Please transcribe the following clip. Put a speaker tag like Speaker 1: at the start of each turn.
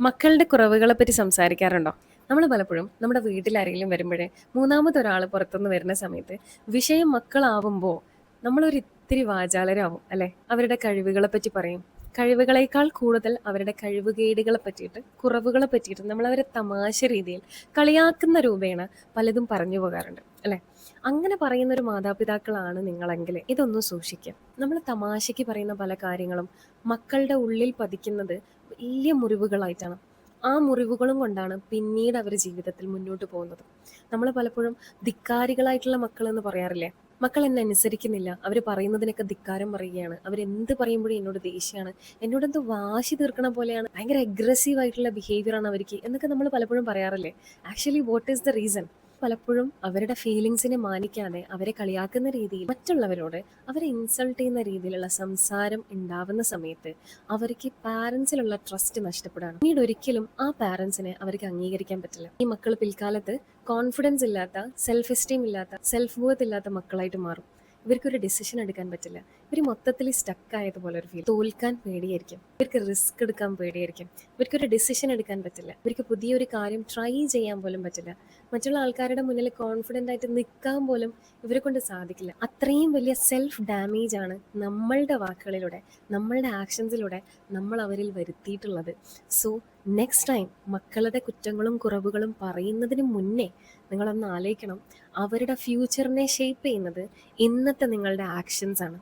Speaker 1: മക്കളുടെ കുറവുകളെ പറ്റി സംസാരിക്കാറുണ്ടോ? നമ്മൾ പലപ്പോഴും നമ്മുടെ വീട്ടിൽ ആരെങ്കിലും വരുമ്പോഴേ മൂന്നാമത്തെ ഒരാൾ പുറത്തുനിന്ന് വരുന്ന സമയത്ത് വിഷയം മക്കളാവുമ്പോൾ നമ്മളൊരു ഇത്തിരി വാചാലരാവും അല്ലെ? അവരുടെ കഴിവുകളെ പറ്റി പറയും. കഴിവുകളേക്കാൾ കൂടുതൽ അവരുടെ കഴിവുകേടുകളെ പറ്റിയിട്ട് കുറവുകളെ പറ്റിയിട്ട് നമ്മൾ അവരെ തമാശ രീതിയിൽ കളിയാക്കുന്ന രൂപേണ പലതും പറഞ്ഞു പോകാറുണ്ട് അല്ലെ? അങ്ങനെ പറയുന്ന ഒരു മാതാപിതാക്കളാണ് നിങ്ങളെങ്കിൽ ഇതൊന്നും സൂക്ഷിക്കുക നമ്മൾ തമാശയ്ക്ക് പറയുന്ന പല കാര്യങ്ങളും മക്കളുടെ ഉള്ളിൽ പതിക്കുന്നത് വലിയ മുറിവുകളായിട്ടാണ്. ആ മുറിവുകളും കൊണ്ടാണ് പിന്നീട് അവർ ജീവിതത്തിൽ മുന്നോട്ട് പോകുന്നത്. നമ്മൾ പലപ്പോഴും ധിക്കാരികളായിട്ടുള്ള മക്കൾ എന്ന് പറയാറില്ലേ? മക്കൾ എന്നെ അനുസരിക്കുന്നില്ല. അവർ പറയുന്നതിനൊക്കെ ധിക്കാരം പറയുകയാണ്. അവരെന്ത് പറയുമ്പോഴും എന്നോട് ദേഷ്യമാണ്. എന്നോട് എന്തോ വാശി തീർക്കണ പോലെയാണ്. ഭയങ്കര അഗ്രസീവ് ആയിട്ടുള്ള ബിഹേവിയർ ആണ് അവർക്ക് എന്നൊക്കെ നമ്മൾ പലപ്പോഴും പറയാറില്ലേ? Actually what is the reason പലപ്പോഴും അവരുടെ ഫീലിങ്സിനെ മാനിക്കാതെ അവരെ കളിയാക്കുന്ന രീതിയിൽ മറ്റുള്ളവരോട് അവരെ ഇൻസൾട്ട് ചെയ്യുന്ന രീതിയിലുള്ള സംസാരം ഉണ്ടാവുന്ന സമയത്ത് അവർക്ക് പാരൻസിലുള്ള ട്രസ്റ്റ് നഷ്ടപ്പെടാണ്. പിന്നീട് ഒരിക്കലും ആ പാരൻസിനെ അവർക്ക് അംഗീകരിക്കാൻ പറ്റില്ല. ഈ മക്കൾ പിൽക്കാലത്ത് കോൺഫിഡൻസ് ഇല്ലാത്ത സെൽഫ് എസ്റ്റീം ഇല്ലാത്ത സെൽഫ് ബോത്ത് ഇല്ലാത്ത മക്കളായിട്ട് മാറും. ഇവർക്കൊരു ഡിസിഷൻ എടുക്കാൻ പറ്റില്ല. ഇവർ മൊത്തത്തിൽ സ്റ്റക്ക് ആയതുപോലെ ഒരു ഫീൽ തോൽക്കാൻ പേടിയായിരിക്കും. ഇവർക്ക് റിസ്ക് എടുക്കാൻ പേടിയായിരിക്കും. ഇവർക്കൊരു ഡിസിഷൻ എടുക്കാൻ പറ്റില്ല. ഇവർക്ക് പുതിയൊരു കാര്യം ട്രൈ ചെയ്യാൻ പോലും പറ്റില്ല. മറ്റുള്ള ആൾക്കാരുടെ മുന്നിൽ കോൺഫിഡന്റ് ആയിട്ട് നിൽക്കാൻ പോലും ഇവരെ കൊണ്ട് സാധിക്കില്ല. അത്രയും വലിയ സെൽഫ് ഡാമേജ് ആണ് നമ്മളുടെ വാക്കുകളിലൂടെ നമ്മളുടെ ആക്ഷൻസിലൂടെ നമ്മൾ അവരിൽ വരുത്തിയിട്ടുള്ളത്. സോ നെക്സ്റ്റ് ടൈം മക്കളുടെ കുറ്റങ്ങളും കുറവുകളും പറയുന്നതിന് മുന്നേ നിങ്ങളൊന്ന് ആലോചിക്കണം. അവരുടെ ഫ്യൂച്ചറിനെ ഷേപ്പ് ചെയ്യുന്നത് ഇന്നത്തെ നിങ്ങളുടെ ആക്ഷൻസ് ആണ്.